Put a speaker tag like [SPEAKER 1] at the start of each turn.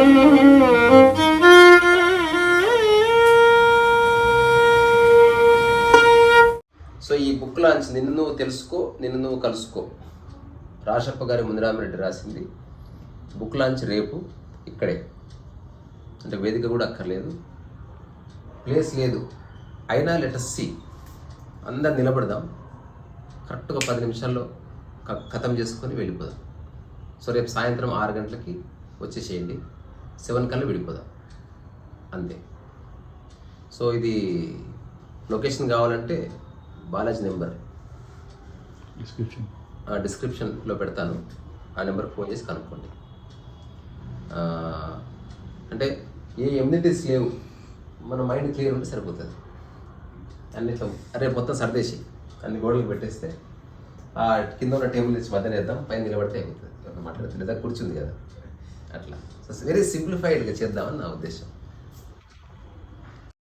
[SPEAKER 1] So ఈ book launch నిన్ను నువ్వు తెలుసుకో నిన్ను నువ్వు కలుసుకో. రాషప్ప గారి మునిరామరెడ్డి రాసింది. బుక్ లాంచ్ రేపు ఇక్కడే. అంటే వేదిక కూడా అక్కర్లేదు. ప్లేస్ లేదు. అయినా లెటర్ సి అందరు నిలబడదాం. కరెక్ట్గా పది నిమిషాల్లో ఖతం చేసుకొని వెళ్ళిపోదాం. సో రేపు సాయంత్రం ఆరు గంటలకి వచ్చేసేయండి. సెవెన్ కల్లా వెళ్ళిపోదాం అంతే. సో ఇది లొకేషన్ కావాలంటే బాలాజీ నెంబర్.
[SPEAKER 2] డిస్క్రిప్షన్
[SPEAKER 1] డిస్క్రిప్షన్లో పెడతాను. ఆ నెంబర్కి ఫోన్ చేసి కనుక్కోండి. అంటే ఏ ఎమ్యూనిటీస్ లేవు. మన మైండ్ క్లియర్ ఉంటే సరిపోతుంది. అన్నిట్లో అరే మొత్తం సర్దేసి అన్ని గోడలు పెట్టేస్తే ఆ కింద ఉన్న టేబుల్ తెచ్చి మధ్యన వేద్దాం పైన నిలబడితే అయిపోతుంది. మాట్లాడుతుంది లేదా కూర్చుంది కదా. అట్లా. వెరీ సింప్లిఫైడ్గా చేద్దామని నా ఉద్దేశం.